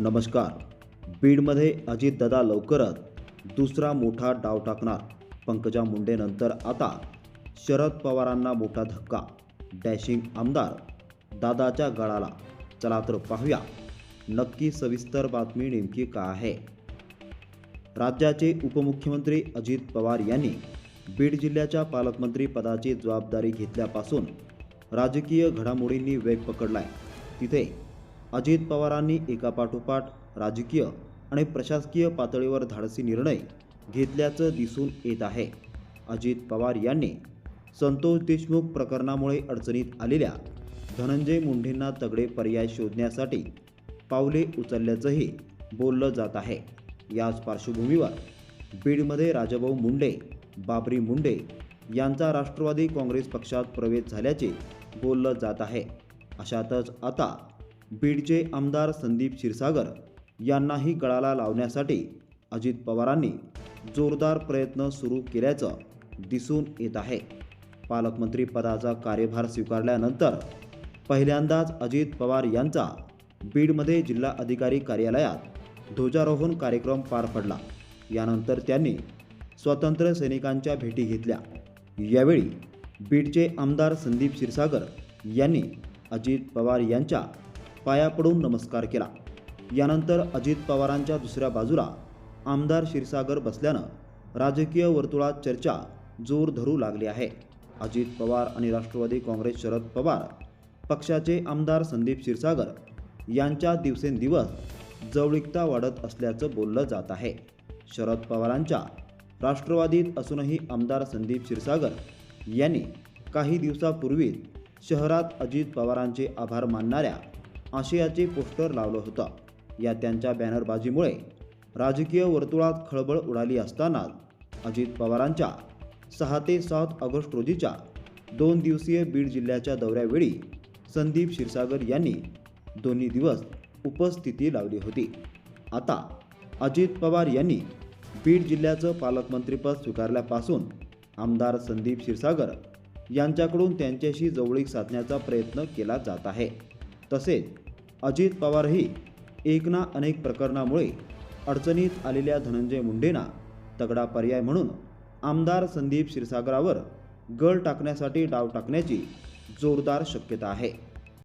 नमस्कार. बीडमध्ये अजितदादा लवकरच दुसरा मोठा डाव टाकणार. पंकजा मुंडेनंतर आता शरद पवारांना मोठा धक्का. डॅशिंग आमदार दादाच्या गळाला. चला तर पाहूया. नक्की सविस्तर बातमी नेमकी काय आहे? राज्याचे उपमुख्यमंत्री अजित पवार यांनी बीड जिल्ह्याच्या पालकमंत्री पदाची जबाबदारी घेतल्यापासून राजकीय घडामोडींनी वेग पकडलाय. तिथे अजित पवारांनी एकापाठोपाठ राजकीय आणि प्रशासकीय पातळीवर धाडसी निर्णय घेतल्याचं दिसून येत आहे. अजित पवार यांनी संतोष देशमुख प्रकरणामुळे अडचणीत आलेल्या धनंजय मुंडेंना तगडे पर्याय शोधण्यासाठी पावले उचलल्याचंही बोललं जात आहे. याच पार्श्वभूमीवर बीडमध्ये राजाभाऊ मुंडे बाबरी मुंडे यांचा राष्ट्रवादी काँग्रेस पक्षात प्रवेश झाल्याचे बोललं जात आहे. अशातच आता बीडचे आमदार संदीप क्षीरसागर यांनाही गळाला लावण्यासाठी अजित पवारांनी जोरदार प्रयत्न सुरू केल्याचं दिसून येत आहे. पालकमंत्री पदाचा कार्यभार स्वीकारल्यानंतर पहिल्यांदाच अजित पवार यांचा बीडमध्ये जिल्हा अधिकारी कार्यालयात ध्वजारोहण कार्यक्रम पार पडला. यानंतर त्यांनी स्वतंत्र सैनिकांच्या भेटी घेतल्या. यावेळी बीडचे आमदार संदीप क्षीरसागर यांनी अजित पवार यांच्या पाया पडून नमस्कार केला. यानंतर अजित पवारांच्या दुसऱ्या बाजूला आमदार क्षीरसागर बसल्यानं राजकीय वर्तुळात चर्चा जोर धरू लागली आहे. अजित पवार आणि राष्ट्रवादी काँग्रेस शरद पवार पक्षाचे आमदार संदीप क्षीरसागर यांच्या दिवसेंदिवस जवळीकता वाढत असल्याचं बोललं जात आहे. शरद पवारांच्या राष्ट्रवादीत असूनही आमदार संदीप क्षीरसागर यांनी काही दिवसापूर्वीच शहरात अजित पवारांचे आभार मानणाऱ्या आशयाचे पोस्टर लावलं होतं. या त्यांच्या बॅनरबाजीमुळे राजकीय वर्तुळात खळबळ उडाली असतानाच अजित पवारांच्या सहा ते सात ऑगस्ट रोजीच्या दोन दिवसीय बीड जिल्ह्याच्या दौऱ्यावेळी संदीप क्षीरसागर यांनी दोन्ही दिवस उपस्थिती लावली होती. आता अजित पवार यांनी बीड जिल्ह्याचं पालकमंत्रीपद स्वीकारल्यापासून आमदार संदीप क्षीरसागर यांच्याकडून त्यांच्याशी जवळीक साधण्याचा प्रयत्न केला जात आहे. तसेच अजित पवारही एक ना अनेक प्रकरणामुळे अडचणीत आलेल्या धनंजय मुंडेंना तगडा पर्याय म्हणून आमदार संदीप क्षीरसागरावर गळ टाकण्यासाठी डाव टाकण्याची जोरदार शक्यता आहे.